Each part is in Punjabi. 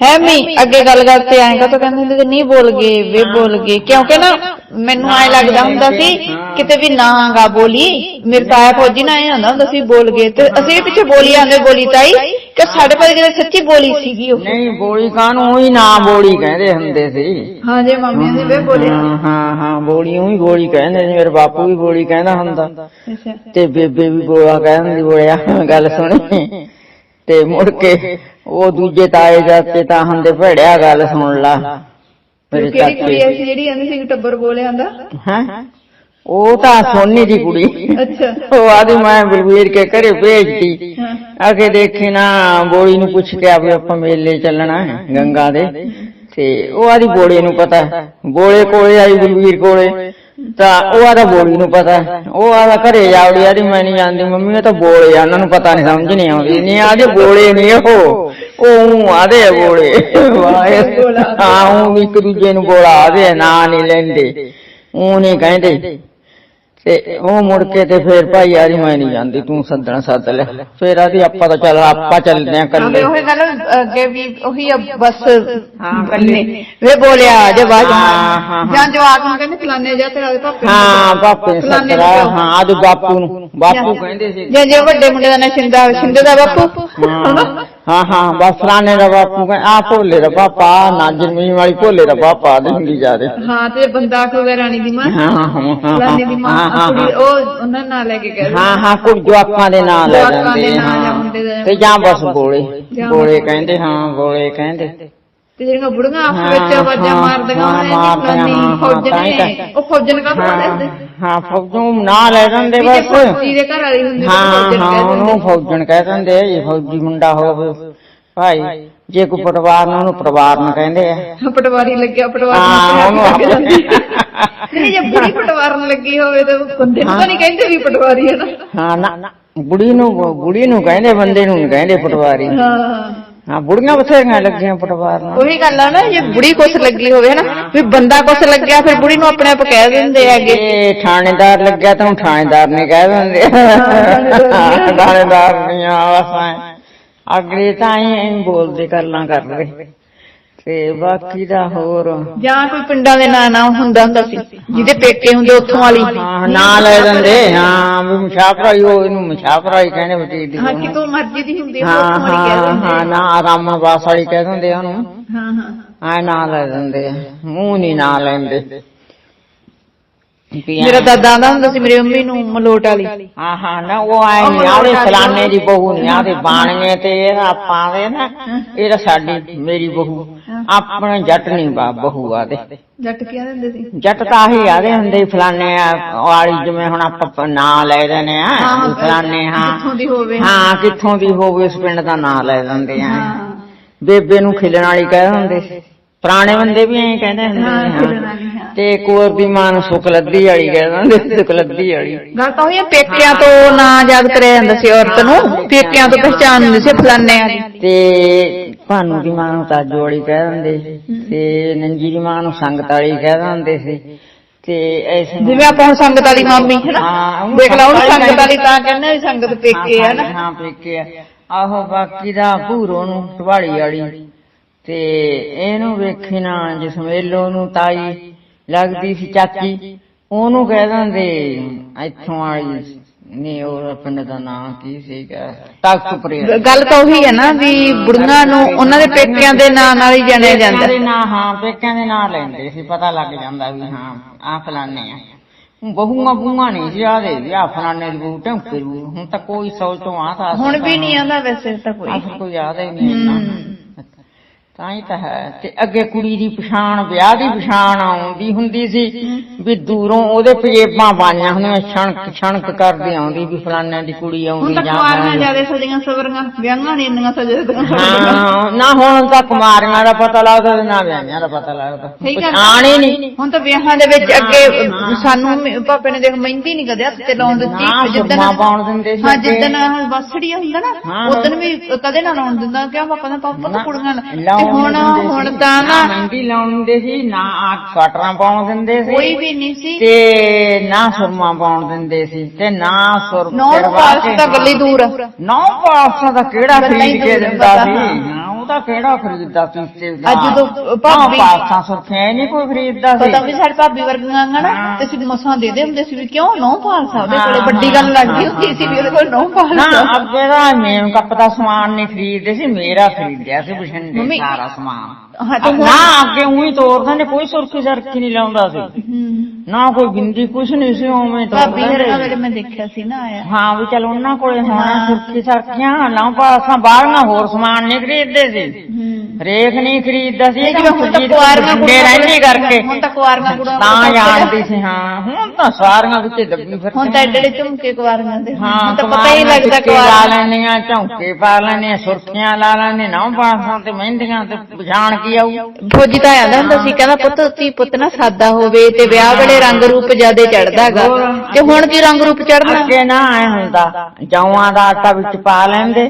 ਹੈ ਮੈਂ ਅੱਗੇ ਗੱਲ ਕਰਦੇ ਆਏਗਾ ਤਾਂ ਕਹਿੰਦੇ ਹੁੰਦੇ ਸੀ, ਨਹੀਂ ਬੋਲ ਗਏ ਵੇ ਬੋਲ ਗਏ। ਕਿਉਂਕਿ ਨਾ ਮੈਨੂੰ ਐ ਲੱਗਦਾ ਹੁੰਦਾ ਸੀ ਕਿਤੇ ਵੀ ਨਾ ਗਾ ਬੋਲੀ। ਮੇਰੇ ਤਾਇਆ ਫੌਜੀ ਨਾ ਐ ਹੁੰਦਾ ਹੁੰਦਾ ਸੀ ਬੋਲ ਗਏ। ਤੇ ਅਸੀਂ ਪਿੱਛੇ ਬੋਲੀ ਆਂਦੇ ਬੋਲੀ ਤਾਈ ਕਿ ਸਾਡੇ ਕੋਲ ਜਿਹੜੇ ਸੱਚੀ ਬੋਲੀ ਸੀਗੀ ਉਹ। ਨਹੀਂ ਬੋਲੀ ਕਾਹਨੂੰ ਉਹੀ ਨਾ ਬੋਲੀ ਕਹਿੰਦੇ ਹੁੰਦੇ ਸੀ। ਹਾਂ ਜੇ ਮੰਮੀ ਦੇ ਵੇ ਬੋਲੇ ਹਾਂ ਹਾਂ ਹਾਂ ਬੋਲੀ ਉਹੀ ਬੋਲੀ ਕਹਿੰਦੇ ਸੀ ਮੇਰੇ ਬਾਪੂ ਵੀ ਬੋਲੀ ਕਹਿੰਦਾ ਹੁੰਦਾ। ਅੱਛਾ। ਤੇ ਬੇਬੇ ਵੀ ਬੋਲਾ ਕਹਿੰਦੀ ਬੋਲਿਆ ਗੱਲ ਸੁਣੀ। ਤੇ ਮੁੜ ਕੇ ਉਹ ਦੂਜੇ ਤਾਏ ਜਾਤੇ ਤਾਂ ਹੁੰਦੇ ਭੜਿਆ ਗੱਲ ਸੁਣ ਲਾ। ਮੇਰੇ ਕਿਹੜੀ ਕੁੜੀ ਚਾਚੇ ਐਸੀ ਜਿਹੜੀ ਆਂਦੀ ਸੀ ਟੱਬਰ ਬੋਲੇ ਆਂਦਾ ਹੈ? ਉਹ ਤਾਂ ਸੋਨੀ ਦੀ ਕੁੜੀ। ਅੱਛਾ। ਉਹ ਆਦੀ ਮੈਂ ਬਲਵੀਰ ਕੇ ਘਰੇ ਭੇਜਦੀ। ਹਾਂ। ਆਕੇ ਦੇਖੇ ਨਾ ਬੋਲੀ ਨੂੰ ਪੁੱਛ ਕੇ ਆਵੇ ਆਪਾਂ ਮੇਲੇ ਚੱਲਣਾ ਹੈ ਗੰਗਾ ਦੇ। ਤੇ ਉਹ ਆਦੀ ਬੋਲੇ ਨੂੰ ਪਤਾ ਹੈ। ਬੋਲੇ ਕੋਲੇ ਆਈ ਬਲਵੀਰ ਕੋਲੇ। ਤਾਂ ਉਹ ਆਦਾ ਬੋਲੀ ਨੂੰ ਪਤਾ ਉਹ ਆਦਾ ਘਰੇ ਜਾਵੜੀ ਆਦੀ ਮੈਂ ਨਹੀਂ ਜਾਂਦੀ ਮੰਮੀ ਉਹ ਤਾਂ ਬੋਲੇ ਆ, ਉਹਨਾਂ ਨੂੰ ਪਤਾ ਨਹੀਂ, ਸਮਝ ਨਹੀਂ ਆਉਂਦੀ। ਨਹੀਂ ਆਦੇ ਬੋਲੇ ਨਹੀਂ ਉਹ। ਉਹ ਆਦੇ ਆ ਬੋਲੇ। ਵਾਹ ਹਾਂ ਇੱਕ ਦੂਜੇ ਨੂੰ ਬੋਲਾ ਆਦੇ ਨਾ ਨਹੀਂ ਲੈਂਦੇ। ਉਹ ਨਹੀਂ ਕਹਿੰਦੇ। ਤੇ ਉਹ ਮੁੜ ਕੇ ਤੇ ਫੇਰ ਭਾਈ ਯਾਰੀ ਮੈਂ ਨਹੀਂ ਜਾਂਦੀ ਤੂੰ ਸੱਦਣਾ ਸੱਦ ਲੈ। ਫੇਰ ਆਦੀ ਆਪਾਂ ਤਾਂ ਚੱਲ ਆਪਾਂ ਚੱਲਦੇ ਆਂ ਕੱਲੇ ਉਹੀ ਗੱਲ ਅੱਗੇ ਵੀ ਉਹੀ ਆ ਬਸ ਹਾਂ, ਕੱਲੇ। ਵੇ ਬੋਲਿਆ ਜੇ ਬਾਜ ਹਾਂ, ਹਾਂ। ਜਾਂ ਜਵਾਕ ਨੂੰ ਕਹਿੰਦੇ ਫਲਾਣੇ ਜਾ ਤੇਰਾ ਨੂੰ ਹਾਂ ਸੱਦਣਾ ਨੂੰ ਹਾਂ ਆਦੀ ਬਾਪੂ ਨੂੰ। ਬਾਪੂ ਕਹਿੰਦੇ ਸੀ। ਜੇ ਜੇ ਵੱਡੇ ਮੁੰਡੇ ਦਾ ਨਾਂ ਸ਼ਿੰਦਾ ਸ਼ਿੰਦੇ ਦਾ ਬਾਪੂ? ਹਾਂ। ਹਾਂ ਹਾਂ ਬਸ ਫਲਾਣੇ ਦਾ ਬਾਪੂ ਕਹਿੰਦਾ ਆ ਭੋਲੇ ਦਾ ਪਾਪਾ ਨਾਜਰਮੀ ਵਾਲੀ ਭੋਲੇ ਦਾ ਪਾਪਾ ਆਦੀ ਹੁੰਦੀ ਜਾ ਰਹੇ। ਹਾਂ ਤੇ ਬੰਦਾ ਕੋਈ ਰਾਣੀ ਦੀ ਮਾਂ। ਹਾਂ ਹਾਂ ਹਾਂ ਫਲਾਣੇ ਦੀ ਮਾਂ ਕੁੜੀ ਉਹ ਉਹਨਾਂ ਨਾਂ ਲੈ ਕੇ ਗਏ ਹਾਂ ਹਾਂ ਕੁਝ ਜਵਾਕਾਂ ਦੇ ਨਾਂ ਲੈ ਜਾਂਦੇ ਨਾਂ ਹਾਂ। ਤੇ ਜਾਂ ਬਸ ਬੋਲੇ ਜਾਂ ਬੋਲੇ ਕਹਿੰਦੇ ਹਾਂ ਬੋਲੇ ਕਹਿੰਦੇ। ਤੇ ਜਿਹੜੀਆਂ ਬੁੜੀਆਂ ਆਪਸ ਵਿੱਚ ਆਵਾਜ਼ਾਂ ਮਾਰਦੀਆਂ ਹਾਂ, ਨੇ ਜੀ ਮਾਰਦੀਆਂ, ਫਲਾਣੀ ਹਾਂ, ਹਾਂ, ਫੌਜਣ ਤਾਂ ਨੇ ਤਾਂ- ਉਹ ਫੌਜਣ ਕਾ ਹਾਂ ਹੁੰਦੇ ਹਾਂ ਫੌਜੋਂ ਨਾਂ ਲੈ ਜੇ ਬਸ। ਫੌਜੀ ਦੇ ਘਰ ਵਾਲੀ ਹੁੰਦੀ ਤਾਂ ਹਾਂ ਹਾਂ ਉਹਨੂੰ ਦਿੰਦੇ। ਫੌਜਣ ਕਹਿ ਦਿੰਦੇ ਜੇ ਫੌਜੀ ਮੁੰਡਾ ਹੋਵੇ। ਭਾਈ ਜੇ ਕੋਈ ਪਟਵਾਰ ਨੂੰ ਉਹਨੂੰ ਪਟਵਾਰ ਨੂੰ ਕਹਿੰਦੇ ਆ। ਪਟਵਾਰੀ ਲੱਗਿਆ ਪਟਵਾਰ ਨੂੰ ਉਹਨੂੰ ਨਹੀਂ ਜੇ ਬੁੜੀ ਪਟਵਾਰਨ ਲੱਗੀ ਹੋਵੇ ਤਾਂ ਬੰਦੇ ਨੂੰ ਤਾਂ ਨਹੀਂ ਕਹਿੰਦੇ ਵੀ ਪਟਵਾਰੀ ਹੈ ਨਾ। ਹਾਂ ਨਾ ਬੁੜੀ ਨੂੰ ਬੁੜੀ ਨੂੰ ਕਹਿੰਦੇ ਬੰਦੇ ਨੂੰ ਨਹੀਂ ਕਹਿੰਦੇ ਪਟਵਾਰੀ। ਹਾਂ। ਹਾਂ ਬੁੜੀਆਂ ਬਥੇਰੀਆਂ ਲੱਗੀਆਂ ਪਟਵਾਰ ਨੂੰ ਉਹੀ ਗੱਲ ਆ ਨਾ ਜੇ ਬੁੜੀ ਕੁਛ ਲੱਗੀ ਹੋਵੇ ਨਾ ਵੀ ਬੰਦਾ ਕੁਛ ਲੱਗਿਆ ਫਿਰ ਬੁੜੀ ਨੂੰ ਆਪਣੇ ਆਪ ਕਹਿ ਦਿੰਦੇ ਹੈਗੇ। ਇਹ ਥਾਣੇਦਾਰ ਲੱਗਿਆ ਤਾਂ ਥਾਣੇਦਾਰ ਨੇ ਕਹਿ ਦਿੰਦੇ। ਥਾਣੇਦਾਰ ਨਹੀਂ ਆਵਾਸਾਂ ਅਗਲੇ ਤਾਂ ਐਂ ਬੋਲਦੇ ਗੱਲਾਂ ਕਰ ਰਹੇ ਤੇ ਬਾਕੀ ਦਾ ਹੋਰ। ਜਾਂ ਕੋਈ ਪਿੰਡਾਂ ਦੇ ਨਾਂ ਨਾ ਹੁੰਦਾ ਹੁੰਦਾ ਸੀ ਜਿਹਦੇ ਪੇਕੇ ਹੁੰਦੇ ਉੱਥੋਂ ਵਾਲੀ। ਹਾਂ ਨਾਂ ਲੈ ਦਿੰਦੇ ਹਾਂ ਵੀ ਮੁਸ਼ਾਫਰਾਈ ਉਹ ਇਹਨੂੰ ਮੁਸ਼ਾਫਰਾਈ ਕਹਿੰਦੇ ਬਤੀ ਦੀ ਹਾਂ ਕਿਤੋਂ ਮਰਜ਼ੀ ਦੀ ਹੁੰਦੀ ਹੈ ਹਾਂ ਉੱਥੋਂ ਵਾਲੀ ਕਹਿ ਹਾਂ ਹਾਂ ਨਾ ਆਰਾਮ ਬਾਸ ਵਾਲੀ ਕਹਿ ਦਿੰਦੇ ਉਹਨੂੰ। ਹਾਂ ਹਾਂ ਆ ਨਾਂ ਲੈ ਦਿੰਦੇ ਮੂੰਹ ਨਹੀਂ ਨਾਂ ਲੈਂਦੇ। ਮੇਰਾ ਦਾਦਾ ਆਂਦਾ ਹੁੰਦਾ ਸੀ ਮੇਰੀ ਮੰਮੀ ਨੂੰ ਮਲੋਟ ਵਾਲੀ। ਹਾਂ ਹਾਂ ਨਾ ਉਹ ਆਏ ਨਹੀਂ ਆਦੇ ਫਲਾਣੇ ਦੀ ਬਹੂ ਨਹੀਂ ਆਦੇ ਬਾਣੀਏ ਤੇ ਇਹ ਆਪਾਂ ਦੇ ਨਾ ਇਹ ਸਾਡੀ ਮੇਰੀ ਬਹੂ। ਆਪਣੇ ਜੱਟ ਨਹੀਂ ਬਾ ਬਹੂ ਆਦੇ। ਜੱਟ ਕੀ ਦਿੰਦੇ ਸੀ? ਜੱਟ ਤਾਂ ਆਹੀ ਆਦੇ ਹੁੰਦੇ ਫਲਾਣੇ ਆ, ਵਾਲੀ ਜਿਵੇਂ ਹੁਣ ਆਪਾਂ ਨਾਂ ਲੈ ਦਿੰਦੇ ਆ। ਫਲਾਣੇ ਹਾਂ। ਕਿੱਥੋਂ ਦੀ ਹੋਵੇ। ਹਾਂ ਕਿੱਥੋਂ ਦੀ ਹੋਵੇ ਉਸ ਪਿੰਡ ਦਾ ਨਾਂ ਲੈ ਦਿੰਦੇ ਆ। ਹਾਂ। ਬੇਬੇ ਨੂੰ ਖਿਲਣ ਵਾਲੀ ਕਹਿ ਦਿੰਦੇ ਸੀ। ਪੁਰਾਣੇ ਬੰਦੇ ਵੀ ਐਂ ਕਹਿੰਦੇ ਹੁੰਦੇ ਹਾਂ ਹਾਂ। ਹਾਂ। ਤੇ ਕੋਰ ਦੀ ਮਾਂ ਨੂੰ ਸੁਕਲੱਦੀ ਵਾਲੀ ਕਹਿ ਦਿੰਦੇ ਸੀ, ਸੁਕਲੱਦੀ ਵਾਲੀ। ਗੱਲ ਤਾਂ ਉਹੀ ਆ, ਪੇਕਿਆਂ ਤੋਂ ਨਾਂ ਯਾਦ ਕਰਿਆ ਜਾਂਦਾ ਸੀ ਔਰਤ ਨੂੰ ਪੇਕਿਆਂ ਤੋਂ ਪਹਿਚਾਨ ਹੁੰਦੀ ਸੀ ਫਲਾਣੇ ਵਾਲੀ। ਤੇ ਭਾਨੂ ਦੀ ਮਾਂ ਨੂੰ ਤਾਜੋ ਵਾਲੀ ਕਹਿ ਦਿੰਦੇ ਸੀ ਤੇ ਨੰਜੀ ਦੀ ਮਾਂ ਨੂੰ ਸੰਗਤ ਵਾਲੀ ਕਹਿ ਦਿੰਦੇ ਸੀ ਤੇ ਐਸੇ ਜਿਵੇਂ ਆਪਾਂ ਹੁਣ ਸੰਗਤ ਵਾਲੀ ਮਾਮੀ ਹੈ ਨਾ? ਹਾਂ, ਉਹਨੂੰ ਦੇਖ ਲਾ ਉਹਨੂੰ ਸੰਗਤ ਵਾਲੀ ਤਾਂ ਕਹਿੰਦੇ ਵੀ ਸੰਗਤ ਪੇਕੇ ਆ ਨਾ? ਹਾਂ ਪੇਕੇ ਆ। ਆਹੋ ਬਾਕੀ ਦਾ ਭੂਰੋ ਨੂੰ ਢਵਾੜੀ ਵਾਲੀ। ਤੇ ਇਹਨੂੰ ਵੇਖੀ ਨਾ ਜਸਮੇਲੋ ਨੂੰ ਤਾਈ ਲੱਗਦੀ ਸੀ ਚਾਚੀ ਉਹਨੂੰ ਕਹਿ ਦਿੰਦੇ ਇੱਥੋਂ ਵਾਲੀ ਨਹੀਂ ਉਹ ਪਿੰਡ ਦਾ ਨਾਂ ਕੀ ਸੀਗਾ? ਤਖਤਪੁਰੇ ਗੱਲ ਤਾਂ ਉਹੀ ਹੈ ਨਾ ਵੀ ਬੁੜੀਆਂ ਨੂੰ ਉਹਨਾਂ ਦੇ ਪੇਕਿਆਂ ਦੇ ਨਾਂ ਨਾਲ ਹੀ ਜਾਣਿਆ ਜਾਂਦਾ। ਦੇ ਨਾਂ ਹਾਂ ਪੇਕਿਆਂ ਦੇ ਨਾਂ ਲੈਂਦੇ ਸੀ ਪਤਾ ਲੱਗ ਜਾਂਦਾ ਵੀ ਹਾਂ ਆ ਫਲਾਣੇ ਆ। ਬਹੂਆਂ ਬੂਆਂ ਨਹੀਂ ਸੀ ਆਦੇ ਵੀ ਆ ਫਲਾਣੇ ਦੀ ਬਹੂ। ਹੁਣ ਤਾਂ ਕੋਈ ਸੋਚ ਤੋਂ ਆ ਤਾਂ ਹੁਣ ਵੀ ਨਹੀਂ ਆਂਦਾ ਵੈਸੇ ਤਾਂ ਕੋਈ। ਕੋਈ ਯਾਦ ਹੀ ਨਹੀਂ ਤਾਂ ਹੀ ਤਾਂ ਹੈ। ਤੇ ਅੱਗੇ ਕੁੜੀ ਦੀ ਪਛਾਣ ਵਿਆਹ ਦੀ ਪਛਾਣ ਆਉਂਦੀ ਹੁੰਦੀ ਸੀ ਵੀ ਦੂਰੋਂ ਉਹਦੇ ਪਜੇਬਾਂ ਪਾਈਆਂ ਹੁੰਦੀਆਂ ਛਣਕ ਛਣਕ ਕਰਦੀ ਆਉਂਦੀ ਵੀ ਫਲਾਣੇ ਦੀ ਕੁੜੀ ਆਉਂਦੀ ਜਾਂ ਫਲਾਣੇ- ਜਿਆਦੇ ਸਜੀਆਂ ਸਵਰੀਆਂ ਵਿਆਹਾਂ ਨਹੀਂ ਇੰਨੀਆਂ ਸਜਦੀਆਂ ਹਾਂ ਨਾ ਹੁਣ ਤਾਂ ਕੁਮਾਰੀਆਂ ਦਾ ਪਤਾ ਲੱਗਦਾ ਤੇ ਨਾ ਵਿਆਹਾਂ ਦਾ ਪਤਾ ਲੱਗਦਾ। ਪਛਾਣ ਹੀ ਨਹੀਂ। ਹੁਣ ਤਾਂ ਵਿਆਹਾਂ ਦੇ ਵਿੱਚ ਅੱਗੇ ਸਾਨੂੰ ਪਾਪੇ ਨੇ ਦੇਖ ਮਹਿੰਦੀ ਨਹੀਂ ਕਦੇ ਹੱਥ ਤੇ ਲਾਉਣ ਦਿੱਤੀ। ਨਾ ਸੁਰਮਾ ਪਾਉਣ ਦਿੰਦੇ ਸੀ ਹਾਂ। ਜਿੱਦਣ ਵਸੜੀਆ ਹੁੰਦਾ ਨਾ। ਉਦੋਂ ਵੀ ਕਦੇ ਨਾ ਲਾਉਣ ਦਿੰਦਾ ਕਿਉਂ ਪਾਪਾ ਦਾ ਪਾਪਾ ਤਾਂ ਕੁੜੀਆਂ ਹੁਣ। ਹੁਣ ਤਾਂ ਨਾ ਮਹਿੰਦੀ ਲਾਉਣ ਦਿੰਦੇ ਸੀ ਨਾ ਸਵਟਰਾਂ ਪਾਉਣ ਦਿੰਦੇ ਸੀ। ਕੋਈ ਵੀ ਨਹੀਂ ਸੀ। ਤੇ ਨਾ ਸੁਰਮਾ ਪਾਉਣ ਦਿੰਦੇ ਸੀ ਤੇ ਨਾ ਸੁਰ ਨੌ ਪਾਸ ਤਾਂ ਗੱਲੀ ਦੂਰ ਨੌ ਪਾਸਾਂ ਦਾ ਕਿਹੜਾ ਖਰੀਦ ਕੇ ਦਿੰਦਾ ਸੀ? ਹਾਂ। ਹਾਂ ਉਹ ਤਾਂ ਕਿਹੜਾ ਖਰੀਦਦਾ ਪੀਤੇ ਦਾ ਅੱਜ ਜਦੋਂ ਭਾਬੀ- ਪਾਸਾਂ ਸੁਰਖੀਆਂ ਨਹੀਂ ਕੋਈ ਖਰੀਦਦਾ ਸੀ ਪਤਾ ਵੀ ਸਾਡੇ ਭਾਬੀ ਵਰਗੀਆਂ ਨਾ। ਤੇ ਅਸੀਂ ਮਸਾਂ ਦੇ ਦੇ ਹੁੰਦੇ ਸੀ ਵੀ ਕਿਉਂ ਨੌ ਪਾਲ ਸਕਦੇ ਕੋਲੇ ਵੱਡੀ ਗੱਲ ਲੱਗਦੀ ਹੁੰਦੀ ਸੀ ਵੀ ਉਹਦੇ ਕੋਲ ਨੌ ਪਾਲ ਨਾ ਅੱਗੇ ਦਾ ਮੇਨ ਕੱਪ ਦਾ ਸਮਾਨ ਨਹੀਂ ਖਰੀਦਦੇ ਸੀ ਮੇਰਾ ਖਰੀਦਿਆ ਸੀ ਬਠਿੰਡੇ ਮੰਮੀ- ਸਾਰਾ ਸਮਾਨ ਹਾਂ ਤੇ ਹੁਣ ਨਾ ਅੱਗੇ ਉਹੀ ਤੋਰਦੇ ਨੇ ਕੋਈ ਸੁਰਖੀ ਸਰਖੀ ਨਹੀਂ ਲਾਉਂਦਾ ਸੀ। ਨਾ ਕੋਈ ਬਿੰਦੀ ਕੁਛ ਨਹੀਂ ਸੀ ਉਵੇਂ ਭਾਬੀ ਤੋਰਦੇ ਹਰਾਂ ਸੀ। ਵੇਲੇ ਮੈਂ ਦੇਖਿਆ ਸੀ ਨਾ ਆਇਆ। ਹਾਂ ਵੀ ਚਲ ਉਹਨਾਂ ਕੋਲੇ ਹੋਣਾ ਹਾਂ। ਸੁਰਖੀ ਸਰਖੀਆਂ ਲਾਉਂ ਪਾਸਾਂ ਬਾਹਰੋਂ ਹੋਰ ਸਮਾਨ ਨਹੀਂ ਖਰੀਦਦੇ ਸੀ। ਰੇਖ ਨਹੀਂ ਖਰੀਦਦਾ ਸੀ ਜਿਵੇਂ ਹੁਣ ਤਾਂ ਕੁਆਰੀਆਂ ਬਠਿੰਡੇ ਰਹਿੰਦੀ ਕਰਕੇ ਹੁਣ ਤਾਂ ਕੁਆਰੀਆਂ ਕੁੜੀਆਂ ਤਾਂ ਜਾਣਦੀ ਸੀ ਹਾਂ ਹੁਣ ਤਾਂ ਸਾਰੀਆਂ ਵਿੱਚ ਦੱਬੀ ਫਿਰ ਹੁਣ ਤਾਂ ਏਡੇ ਝੁਮਕੇ ਕੁਆਰੀਆਂ ਦੇ। ਹਾਂ ਤਾਂ ਪਤਾ ਹੀ ਲੱਗਦਾ ਟਿੱਕੇ ਲਾ ਲੈਣੀਆਂ ਝੌਂਕੇ ਪਾ ਲੈਣੀਆਂ ਸੁਰਖੀਆਂ ਲਾ ਲੈਣੀਆਂ ਨੌ ਬਾਸਾਂ ਤੇ ਮਹਿੰਦੀਆਂ ਤੇ ਪਛਾਣ ਕੀ ਆਊ? ਫੌਜੀ ਤਾਂ ਆਂਦਾ ਹੁੰਦਾ ਸੀ ਕਹਿੰਦਾ ਪੁੱਤ ਧੀ ਪੁੱਤ ਨਾ ਸਾਦਾ ਹੋਵੇ ਤੇ ਵਿਆਹ ਵੇਲੇ ਰੰਗ ਰੂਪ ਜਿਆਦੇ ਚੜਦਾਗਾ। ਤੇ ਹੁਣ ਕੀ ਰੰਗ ਰੂਪ ਚੜਨਾ ਅੱਗੇ ਨਾ ਐ ਹੁੰਦਾ ਜੌਆਂ ਦਾ ਆਟਾ ਵਿੱਚ ਪਾ ਲੈਂਦੇ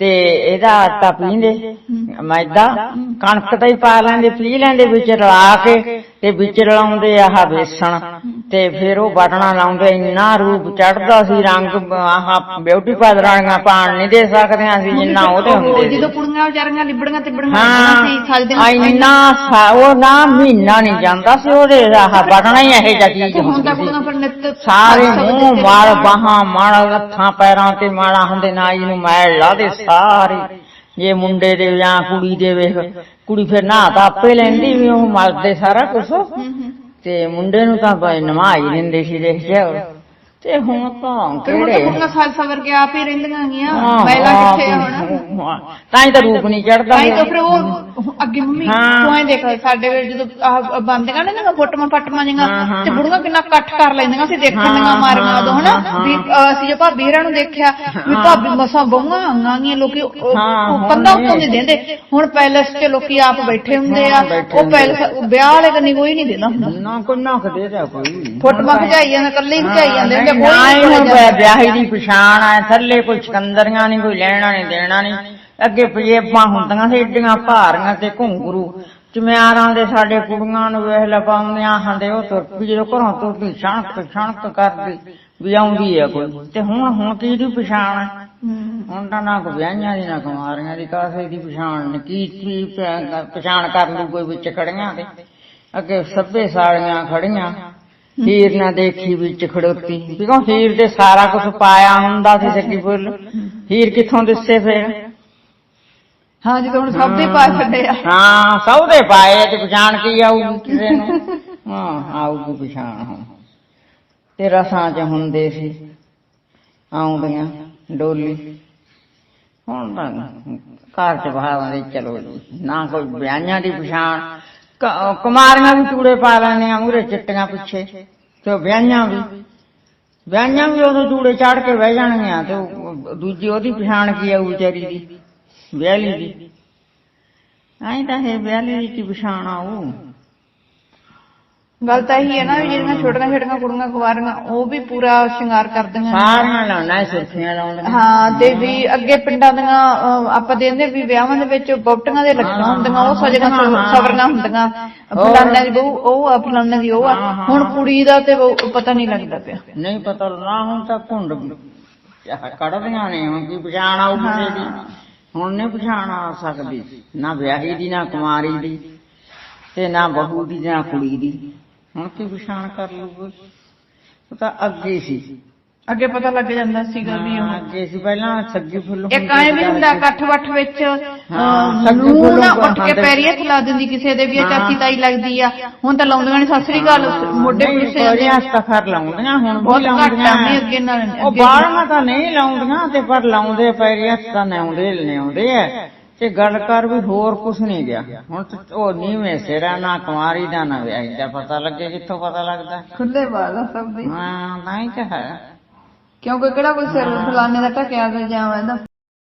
ਤੇ ਇਹਦਾ ਆਟਾ ਪੀਂਦੇ ਮੈਦਾ ਕਣਕ ਦਾ ਹੀ ਪਾ ਲੈਂਦੇ ਪੀ ਲੈਂਦੇ ਵਿੱਚ ਰਲਾ ਕੇ ਤੇ ਵਿੱਚ ਰਲਾਉਂਦੇ ਆਹ ਬੇਸਣ ਤੇ ਫਿਰ ਉਹ ਬਟਣਾ ਲਾਉਂਦੇ ਇੰਨਾ ਰੂਪ ਚੜਦਾ ਸੀ ਰੰਗ ਆਹ ਬਿਊਟੀ ਵਾਲੀਆਂ ਪਾਣ ਨਹੀਂ ਦੇ ਸਕਦੇ ਅਸੀਂ ਜਿੰਨਾ ਉਹਦੇ ਹੁੰਦੇ ਜਦੋਂ ਕੁੜੀਆਂ ਵਿਚਾਰੀਆਂ ਲਿਬੜੀਆਂ ਤਿਬੜੀਆਂ ਸੀ ਆ ਇੰਨਾ ਉਹ ਨਾ ਮਹੀਨਾ ਨਹੀਂ ਜਾਂਦਾ ਸੀ ਉਹਦੇ ਆਹ ਬਟਣਾ ਹੀ ਇਹੋ ਜਿਹਾ ਚੀਜ਼ ਹੁੰਦੀ ਸਾਰੇ ਮੂੰਹ ਮਾਲ ਬਾਹਾਂ ਮਾਲ ਲੱਥਾਂ ਪੈਰਾਂ ਤੇ ਮਾਲਾ ਹੁੰਦੇ ਨਾਈ ਨੂੰ ਮੈਲ ਲਾ ਦੇ ਸਾਰੇ। ਜੇ ਮੁੰਡੇ ਦੇ ਜਾਂ ਕੁੜੀ ਦੇ ਵੇਖ ਕੁੜੀ ਫਿਰ ਨਹਾ ਤਾਂ ਆਪੇ ਲੈਂਦੀ ਵੀ ਉਹ ਮਲਦੇ ਸਾਰਾ ਕੁਝ। ਤੇ ਮੁੰਡੇ ਨੂੰ ਤਾਂ ਭਾਈ ਹੀ ਦਿੰਦੇ ਸੀ ਦੇਖ ਜਿਆ ਤੇ ਹੁਣ ਤਾਂ ਤੇ ਹੁਣ ਤਾਂ ਕਿਹੜੇ? ਕੁੜੀਆਂ ਸਾਲ ਸਵਰ ਕੇ ਆਪ ਹੀ ਰਹਿੰਦੀਆਂ ਗੀਆਂ ਹਾਂ, ਆਪ ਕਿੱਥੇ ਆ। ਹੁਣ? ਹਾਂ, ਤਾਂ ਹੀ ਤਾਂ ਰੂਪ ਨਹੀਂ ਚੜਦਾ ਤਾਂ ਤਾਂ ਫਿਰ ਉਹ ਅੱਗੇ ਮੰਮੀ ਹਾਂ। ਤੂੰ ਐਂ ਦੇਖ ਸਾਡੇ ਵੇਲੇ ਜਦੋਂ ਆਹ ਬੰਦੀਆਂ ਨੇ ਨਾ ਫੋਟੋਆਂ ਫਟਮਾਂ ਜਿਹੀਆਂ ਹਾਂ, ਹਾਂ, ਤੇ ਬੁੜੀਆਂ ਕਿੰਨਾ ਇਕੱਠ ਕਰ ਲੈਂਦੀਆਂ ਸੀ ਦੇਖਣ ਦੀਆਂ ਹਾਂ, ਮਾਰੀਆਂ ਹਾਂ, ਉਦੋਂ ਹਨਾ? ਹਾਂ, ਵੀ ਅਹ, ਅਸੀਂ ਜੇ ਭਾਬੀ ਹਰਾਂ ਨੂੰ ਦੇਖਿਆ ਵੀ ਭਾਬੀ ਮਸਾਂ ਬਹੂਆਂ ਆਂਗਾਂਗੀਆਂ ਲੋਕੀ ਉਹ- ਹਾਂ, ਉਹ ਹੁਣ ਕੰਧਾਂ। ਉੱਤੋਂ ਨਹੀਂ। ਦਿੰਦੇ। ਹੁਣ ਪੈਲਸ 'ਚ ਲੋਕੀ ਆਪ ਬੈਠੇ ਹੁੰਦੇ ਆ। ਹਾਂ, ਬੈਠੇ ਉਹ ਪੈਲਸ ਵਿਆਹ ਵਾਲੇ ਕੰਨੀ ਕੋਈ ਨਹੀਂ ਦਿੰਦਾ। ਹੁੰਦਾ ਨਾ ਕੋਈ ਨਾ ਕਦੇ ਜਾ ਕੋਈ। ਫੋਟੋਆਂ ਖਿਚਾਈ ਜਾਂਦੇ ਕੱਲੇ ਹੀ ਖਿਚਾਈ ਜਾਂਦੇ ਨਾ ਨਹੀਂ ਵਿਆਹੀ ਦੀ ਪਛਾਣ ਆ ਥੱਲੇ ਕੋਈ ਸਿਕੰਦਰੀਆਂ ਨਹੀਂ ਕੋਈ ਲੈਣਾ ਨਹੀਂ ਦੇਣਾ ਨਹੀਂ। ਅੱਗੇ ਪਜੇਬਾਂ ਹੁੰਦੀਆਂ ਸੀ ਏਡੀਆਂ ਭਾਰੀਆਂ ਤੇ ਘੁੰਗਰੂ। ਚਮਿਆਰਾਂ ਦੇ ਸਾਡੇ ਕੁੜੀਆਂ ਨੂੰ ਵੇਖ ਲਾ ਪਾਉਂਦੀਆਂ ਹੰਦੇ ਉਹ ਤੁਰ ਪਈ ਜਦੋਂ ਘਰੋਂ ਤੁਰਦੀ ਛਣਕ ਛਣਕ ਕਰਦੀ ਵੀ ਆਉਂਦੀ ਆ ਕੋਈ। ਤੇ ਹੁਣ ਹੁਣ ਕੀ ਦੀ ਪਛਾਣ ਆ? ਹੂੰ। ਹੁਣ ਤਾਂ ਨਾ ਵਿਆਹੀਆਂ ਦੀ ਨਾ ਕੁਮਾਰੀਆਂ ਦੀ ਕਾਸੇ ਦੀ ਪਛਾਣ ਨਹੀਂ ਕੀ ਕੀ ਪਛਾਣ ਕਰ ਲੂ ਕੋਈ ਵਿੱਚ ਖੜੀਆਂ ਤੇ। ਅੱਗੇ ਸੱਭੇ ਸਾਲੀਆਂ ਖੜੀਆਂ। ਹੀਰ ਨਾ ਦੇਖੀ ਵਿੱਚ ਖੜੋਤੀ। ਕਿਉਂ? ਹੀਰ ਦੇ ਸਾਰਾ ਕੁਝ ਪਾਇਆ ਹੁੰਦਾ ਸੀ ਸੱਗੀ ਫੁੱਲ ਹੀਰ ਕਿੱਥੋਂ ਦਿਸੇ ਫੇਰ? ਹਾਂ ਜਦੋਂ ਹੁਣ ਸਭ ਦੇ ਪਾ ਛੱਡੇ ਆ। ਹਾਂ ਸੌਦੇ ਪਾਏ ਤੇ ਪਛਾਣ ਕੀ ਆਊਗੀ ਕਿਸੇ ਨੂੰ? ਹਾਂ ਆਊਗੀ ਪਛਾਣ ਹੁਣ। ਤੇ ਰਸਾਂ ਚ ਹੁੰਦੇ ਸੀ ਆਉਂਦੀਆਂ ਡੋਲੀ। ਹੁਣ ਤਾਂ ਘਰ ਚ ਬਾਹਰ ਦੇ ਚਲੋ ਨਾ ਕੋਈ ਵਿਆਹਾਂ ਦੀ ਪਛਾਣ। ਕੁਮਾਰੀਆਂ ਵੀ ਚੂੜੇ ਪਾ ਲੈਣੇ ਆ ਮੂਰੇ ਚਿੱਟੀਆਂ ਪਿੱਛੇ, ਤੇ ਵਿਆਹਾਂ ਵੀ। ਵਿਆਹਾਂ ਵੀ ਉਦੋਂ ਚੂੜੇ ਚਾੜ ਕੇ ਬਹਿ ਜਾਣਗੀਆਂ, ਤੇ ਦੂਜੀ ਉਹਦੀ ਪਛਾਣ ਕੀ ਆਊ ਵਿਚਾਰੀ ਦੀ? ਵਿਆਹਲੀ ਦੀ। ਐਂ ਤਾਂ ਇਹ ਵਿਆਹਲੀ ਦੀ ਕੀ ਪਛਾਣ ਆਊ ਗੱਲ ਤਾਂ ਇਹੀ ਹੈ ਨਾ ਵੀ ਜਿਹੜੀਆਂ ਛੋਟੀਆਂ ਛੋਟੀਆਂ ਕੁੜੀਆਂ ਕੁਵਾਰੀਆਂ ਉਹ ਵੀ ਪੂਰਾ ਸ਼ਿੰਗਾਰ ਕਰਦੀਆਂ ਨੇ। ਸਾਰੀਆਂ ਲਾਉਣਾ ਸੁਰਖੀਆਂ ਲਾਉਣੀਆਂ ਹਾਂ ਤੇ ਵੀ ਅੱਗੇ ਪਿੰਡਾਂ ਦੀਆਂ ਅਹ, ਆਪਾਂ ਦੇਖਦੇ ਵੀ ਵਿਆਹਾਂ ਦੇ ਵਿੱਚ ਬੌਟੀਆਂ ਦੇ ਲੱਗੀਆਂ ਹੁੰਦੀਆਂ ਉਹ ਹਾਂ। ਸਵਰੀਆਂ ਹੁੰਦੀਆਂ। ਫਲਾਣੇ ਦੀ ਬਹੂ ਉਹ ਆ ਫਲਾਣੇ ਦੀ ਉਹ ਆ। ਹੁਣ ਕੁੜੀ ਦਾ ਤੇ ਉਹ ਪਤਾ ਨਹੀਂ ਲੱਗਦਾ ਪਿਆ। ਨਹੀਂ ਪਤਾ ਨਾ ਹੁਣ ਤਾਂ ਘੁੰਡ ਆਹ ਕੱਢਦੀਆਂ ਨੇ ਹੁਣ ਕੀ ਪਛਾਣ ਆਊ ਕਿਸੇ ਦੀ? ਹੁਣ ਨਹੀਂ ਪਛਾਣ ਆ ਸਕਦੀ ਨਾ ਵਿਆਹੀ ਦੀ ਨਾ ਕੁਮਾਰੀ ਦੀ ਤੇ ਨਾ ਬਹੂ ਦੀ ਨਾ ਕੁੜੀ ਦੀ। ਹੁਣ ਕੀ ਪਛਾਣ ਕਰ ਲੂਗਾ ਉਹ ਤਾਂ ਅੱਗੇ ਸੀ। ਅੱਗੇ ਪਤਾ ਲੱਗ ਜਾਂਦਾ ਸੀਗਾ ਵੀ ਹਾਂ, ਉਹ ਅੱਗੇ ਸੀ। ਪਹਿਲਾਂ ਸੱਗੀ ਫੁੱਲ ਇੱਕ ਐਂ ਵੀ ਹੁੰਦਾ ਇਕੱਠ ਵੱਠ ਵਿੱਚ ਹਾਂ, ਸੱਗੀ ਨੂੰ ਉੱਠ ਕੇ। ਪੈਰੀ ਹੱਥ ਲਾ ਦਿੰਦੀ ਕਿਸੇ ਦੇ ਵੀ ਇਹ। ਚਾਚੀ ਤਾਈ ਲੱਗਦੀ ਆ। ਹੁਣ ਤਾਂ ਲਾਉਂਦੀਆਂ ਨੇ ਸਤਿ ਸ੍ਰੀ ਅਕਾਲ ਮੋਢੇ ਪਿੱਛੇ ਲਾਉਂਦੀਆਂ ਹੁਣ ਵੀ ਬਹੁਤ ਘੱਟ ਆ ਲਾਉਂਦੀਆਂ। ਨਹੀਂ ਅੱਗੇ ਨਾਲ ਉਹ ਅੱਗੇ- ਬਾਹਰੋਂ ਤਾਂ ਨਹੀਂ ਲਾਉਂਦੀਆਂ ਤੇ ਪਰ ਲਾਉਂਦੇ ਪੈਰੀ ਹੱਥਾਂ ਲਾਉਂਦੇ ਲਿਆਉਂਦੇ ਆ। ਤੇ ਗੱਲ ਕਰ ਵੀ ਹੋਰ ਕੁਛ ਨਹੀਂ ਗਿਆ। ਹੁਣ ਉਹ ਨੀਵੇਂ ਸਿਰਾ ਨਾ ਕੁਮਾਰੀ ਦਾ ਨਾ ਵਿਆਹੀ ਦਾ ਪਤਾ ਲੱਗੇ ਕਿੱਥੋਂ ਪਤਾ ਲੱਗਦਾ? ਖੁੱਲੇ ਆ ਸਭ ਦੇ। ਹਾਂ ਨਹੀਂ ਤਾਂ ਹੈ। ਕਿਉਂਕਿ ਕਿਹੜਾ ਕੋਈ ਸਿਰ ਫਲਾਣੇ ਦਾ ਟਕਿਆ ਤੇ ਜਾਵਾਂ ਇਹਦਾ?